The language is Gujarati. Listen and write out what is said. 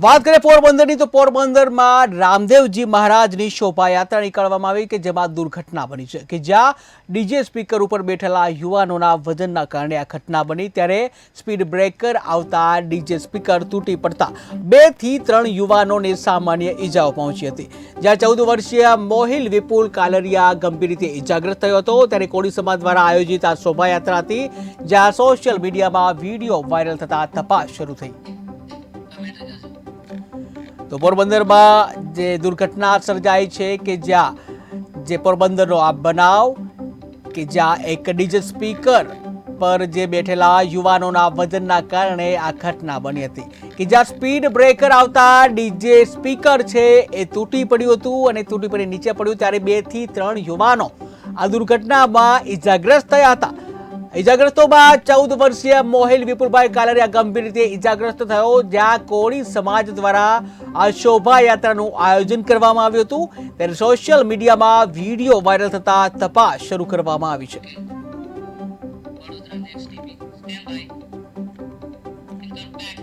વાત કરીએ પોરબંદરની, તો પોરબંદરમાં રામદેવજી મહારાજની શોભાયાત્રા નીકળવામાં આવી કે જેમાં દુર્ઘટના બની છે કે જ્યાં ડીજે સ્પીકર ઉપર બેઠેલા યુવાનોના વજનના કારણે આ ઘટના બની. ત્યારે સ્પીડ બ્રેકર આવતા ડીજે સ્પીકર તૂટી પડતા બેથી ત્રણ યુવાનોને સામાન્ય ઈજાઓ પહોંચી હતી. જ્યાં ચૌદ વર્ષીય મોહિલ વિપુલ કાલરિયા ગંભીર રીતે ઈજાગ્રસ્ત થયો હતો. ત્યારે કોળી સમાજ દ્વારા આયોજિત આ શોભાયાત્રા હતી જ્યાં સોશિયલ મીડિયામાં વીડિયો વાયરલ થતા તપાસ શરૂ થઈ. તો પોરબંદરમાં જે દુર્ઘટના સર્જાઈ છે કે જ્યાં જે પોરબંદરનો આ બનાવ કે જ્યાં એક ડીજે સ્પીકર પર જે બેઠેલા યુવાનોના વજનના કારણે આ ઘટના બની હતી. કે જ્યાં સ્પીડ બ્રેકર આવતા ડીજે સ્પીકર છે એ તૂટી પડ્યું હતું અને તૂટી પડી નીચે પડ્યું ત્યારે બેથી ત્રણ યુવાનો આ દુર્ઘટનામાં ઈજાગ્રસ્ત થયા હતા. ઈજાગ્રસ્તોમાં ચૌદ વર્ષીય મોહિલ વિપુલભાઈ કાલરિયા ગંભીર રીતે ઈજાગ્રસ્ત થયો, જ્યાં કોળી સમાજ દ્વારા આ શોભાયાત્રાનું આયોજન કરવામાં આવ્યું હતું. ત્યારે સોશિયલ મીડિયામાં વીડિયો વાયરલ થતા તપાસ શરૂ કરવામાં આવી છે.